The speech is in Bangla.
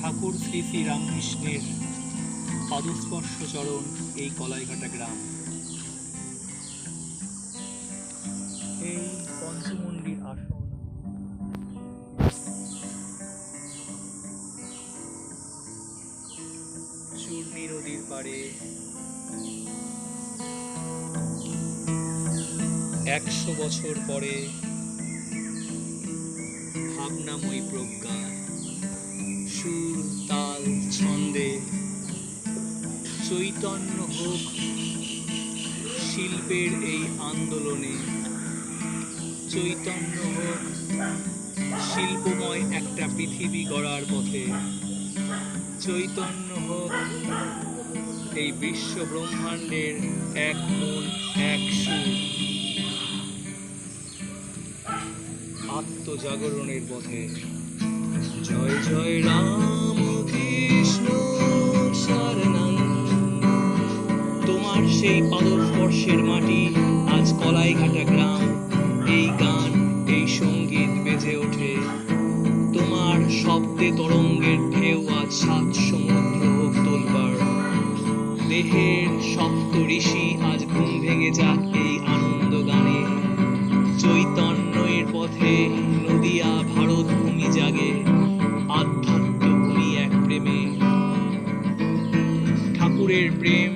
ঠাকুর শ্রী শ্রী রামকৃষ্ণের পাদস্পর্শ চরণ এই কলাইঘাটা গ্রাম। এই পঞ্চমন্ডির আসন। চূর্ণী নদীর পাড়ে একশো বছর পরে ভাবনাময়ী প্রজ্ঞা সুর, তাল, ছন্দে। চৈতন্য হোক শিল্পের এই আন্দোলনে, চৈতন্য হোক শিল্পময় একটা পৃথিবী গড়ার পথে, চৈতন্য হোক এই বিশ্ব ব্রহ্মাণ্ডের এক মন এক সুর। আত্মজাগরণের পথে। জয় জয় রাম তোমার সেই মাটি আজ কলাইঘাটা গ্রাম। এই গান, এই সংগীত বেজে ওঠে। তোমার শব্দে তরঙ্গের ঢেউ আজ সাত সমুদ্র হোক তোলবার। দেহের সপ্ত ঋষি আজ ঘুম ভেঙে যাক এই আনন্দ গানে চৈতন্যের পথে নদিয়া ঠাকুরের প্রেম